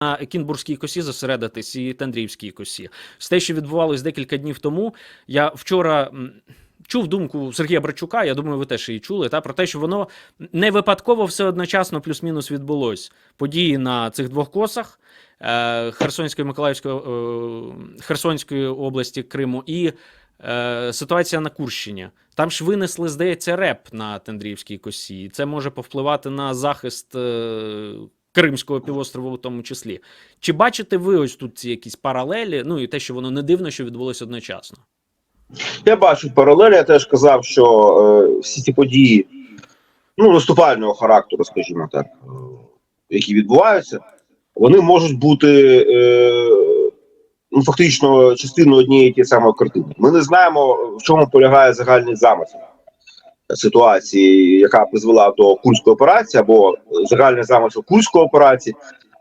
на Кінбурзькій косі зосередитись і Тандрівській косі. З те, що відбувалось декілька днів тому, я вчора. Чув думку Сергія Брачука, я думаю, ви теж її чули, та про те, що воно не випадково все одночасно плюс-мінус відбулось. Події на цих двох косах е, Херсонської, Миколаївської, е, Херсонської області Криму і е, ситуація на Курщині. Там ж винесли, здається, реп на Тендрівській косі. Це може повпливати на захист е, Кримського півострову, в тому числі. Чи бачите ви ось тут ці якісь паралелі? Ну і те, що воно не дивно, що відбулося одночасно. Я бачу паралелі. Я теж казав, що е, всі ці події ну, наступального характеру, скажімо так, е, які відбуваються, вони можуть бути е, ну, фактично частиною однієї тієї самої картини. Ми не знаємо, в чому полягає загальний замисел ситуації, яка призвела до курської операції, або загальний замисел курської операції,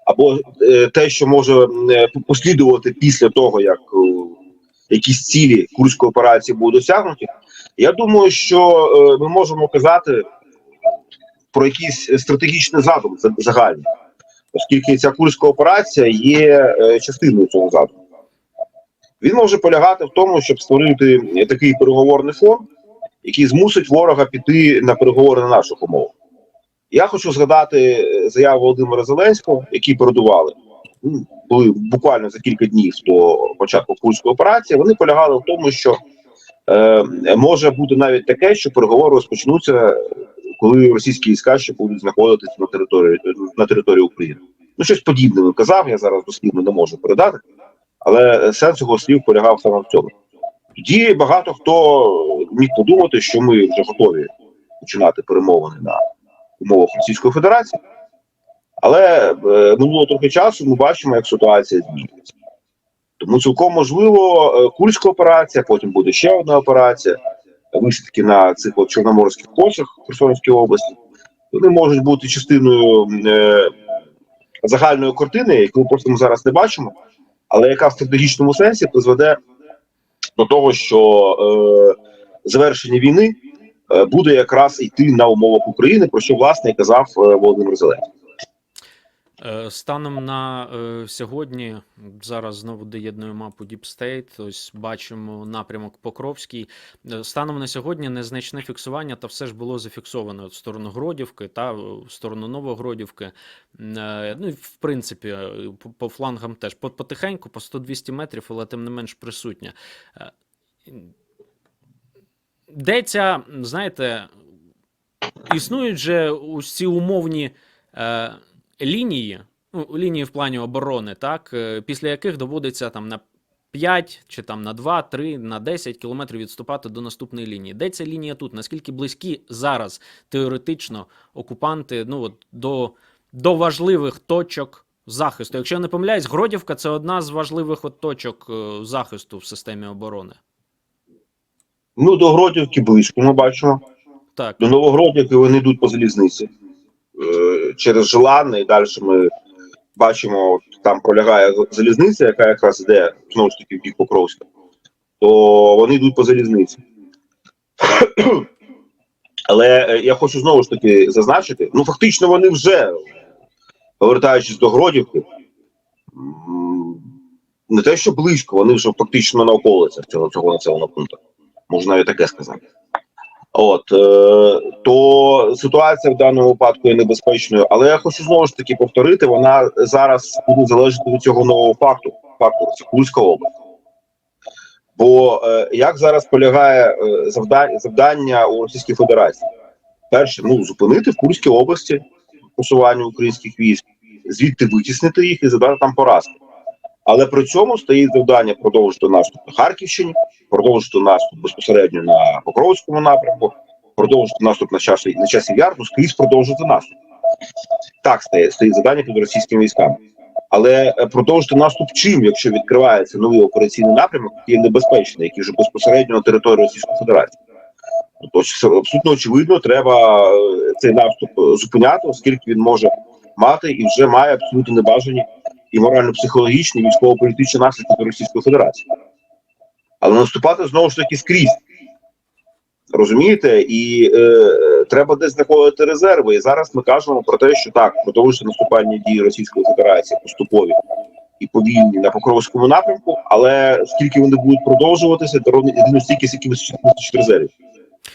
або е, те, що може е, послідувати після того, як е, якісь цілі курської операції будуть досягнуті. Я думаю, що ми можемо казати про якийсь стратегічний задум за- загальний, оскільки ця курська операція є частиною цього задуму. Він може полягати в тому, щоб створити такий переговорний фон, який змусить ворога піти на переговори на наших умовах. Я хочу згадати е, заяву Володимира Зеленського, які передували ну, були буквально за кілька днів до початку курської операції. Вони полягали в тому, що е, може бути навіть таке, що переговори розпочнуться, коли російські війська ще будуть знаходитися на території на території України. Ну щось подібне казав. Я зараз дослівно не можу передати, але сенс його слів полягав саме в цьому. Тоді багато хто міг подумати, що ми вже готові починати перемовини на умовах Російської Федерації. Але е, минуло трохи часу, ми бачимо, як ситуація змінюється. Тому цілком можливо, е, Курська операція, потім буде ще одна операція, висадки на цих от чорноморських косах Херсонської області. Вони можуть бути частиною е, загальної картини, яку просто ми зараз не бачимо, але яка в стратегічному сенсі призведе до того, що е, завершення війни е, буде якраз йти на умовах України, про що власне казав е, Володимир Зеленський. Е, Станом на е, сьогодні, зараз знову доєдную мапу Deep State, ось бачимо напрямок Покровський. Е, Станом на сьогодні незначне фіксування, та все ж було зафіксовано в сторону Гродівки та в сторону Новогродівки. Ну і в принципі, по, флангам теж потихеньку, по 100-200 метрів, але тим не менш присутня. Де ця, знаєте, існують же ці умовні. Лінії, ну, лінії в плані оборони, так, е, після яких доводиться там на 5 чи там на 2, 3, на 10 кілометрів відступати до наступної лінії. Де ця лінія тут? Наскільки близькі зараз теоретично окупанти ну, от, до, до важливих точок захисту? Якщо я не помиляюсь, Гродівка це одна з важливих от точок е, захисту в системі оборони. Ну, до Гродівки близько ми бачимо. Так, До Новогродівки вони йдуть по залізниці е, через Желанне, і далі ми бачимо, там пролягає залізниця, яка якраз йде знову ж таки в бік Покровська, то вони йдуть по залізниці. Але е, я хочу знову ж таки зазначити: ну фактично вони вже, повертаючись до Гродівки, не те, що близько, вони вже фактично на околицях цього, цього населеного пункту. Можна навіть таке сказати. От е, то ситуація в даному випадку є небезпечною, але я хочу знову ж таки повторити: вона зараз буде залежати від цього нового факту. Фактору це область. Бо е, як зараз полягає е, завдання, завдання у Російській Федерації? Перше, ну зупинити в Курській області просування українських військ, звідти витіснити їх і задати там поразки. Але при цьому стоїть завдання продовжити наступ на Харківщині, продовжити наступ безпосередньо на Покровському напрямку, продовжити наступ на часі на часі яр, ну скрізь продовжити наступ. Так стоїть, стоїть завдання під російськими військами. Але е, продовжити наступ чим, якщо відкривається новий операційний напрямок, який небезпечний, який вже безпосередньо на території Російської Федерації. Тобто абсолютно очевидно, треба е, цей наступ е, зупиняти, оскільки він може мати і вже має абсолютно небажані і морально-психологічні, військово-політичні наслідки до Російської Федерації. Але наступати знову ж таки скрізь. Розумієте? І е, треба десь знаходити резерви. І зараз ми кажемо про те, що так, продовжуються наступальні дії Російської Федерації поступові і повільні на Покровському напрямку, але скільки вони будуть продовжуватися, то єдино стільки, скільки вистачить резервів.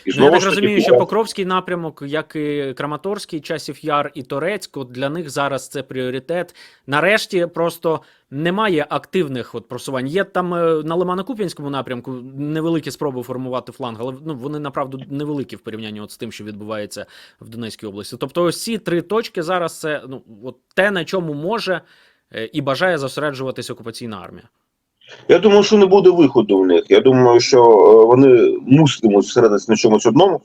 І Ну, я так розумію, що Покровський напрямок, як і Краматорський, Часів Яр і Торецьк, от для них зараз це пріоритет. Нарешті просто немає активних от просувань. Є там е, на Лимано-Куп'янському напрямку невеликі спроби формувати фланг, але ну, вони направду невеликі в порівнянні от з тим, що відбувається в Донецькій області. Тобто, ось ці три точки зараз це ну от те, на чому може е, і бажає зосереджуватись окупаційна армія. Я думаю, що не буде виходу в них. Я думаю, що е, вони муситимуть зосередитися на чомусь одному,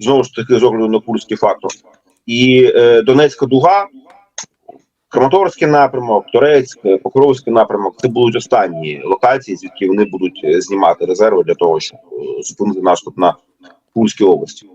знову ж таки, з огляду на курський фактор. І е, Донецька дуга, Краматорський напрямок, Торецьк, е, Покровський напрямок це будуть останні локації, звідки вони будуть е, знімати резерви для того, щоб зупинити наступ на Курській області.